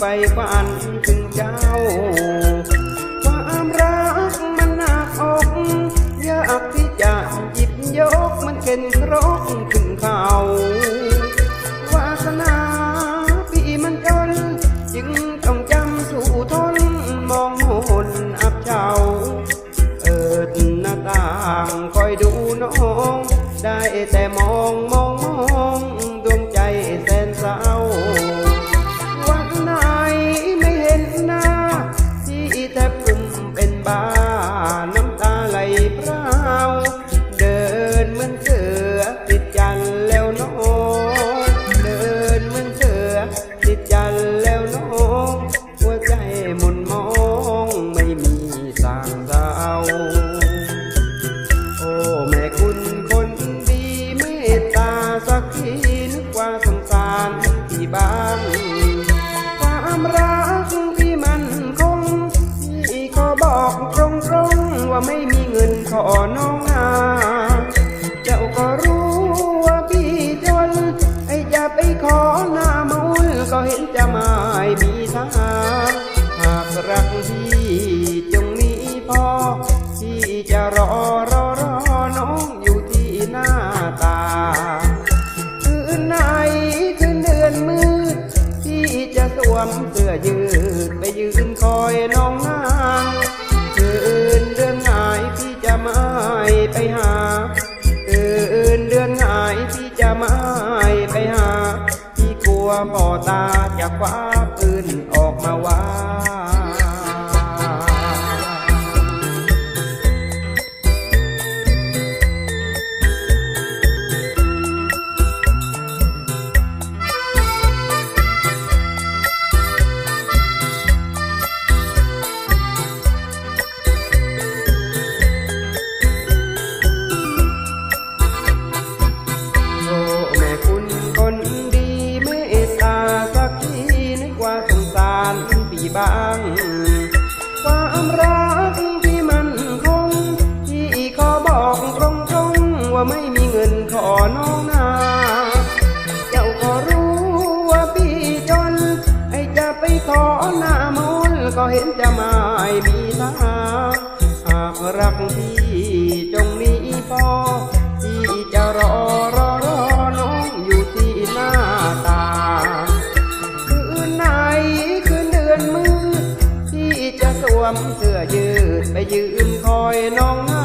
ไปฝันถึงเจ้า ความรักมันหนักอกอยากที่จะหยิบยกมันเข็นครกขึ้นเขาวาสนาพี่มันจนจึงต้องจำสู่ทนมองหนอับเฉาเปิดหน้าต่างคอยดูน้อง ได้แต่มองมอง บอกตรงๆว่าไม่มีเงินขอน้องนาเจ้าก็รู้ว่าพี่จนไอ้จะไปขอหน้ามูลก็เห็นจะไม่มีทางหากรักพี่จงมีพอที่จะรอรอรอน้องอยู่ที่หน้าตาคืนไหนคืนเดือนมืดที่จะสวมเสื้อยืดไปยืนคอยน้องาสงสารพี่บ้างความรักที่มันคงที่ขอบอกตรงๆว่าไม่มีเงินขอน้องนาเจ้าก็รู้ว่าพี่จนไอจะไปขอหน้ามนก็เห็นจะไม่มีทางหากรักพี่จง วมเสื้อยืดไปยืนคอยน้องนา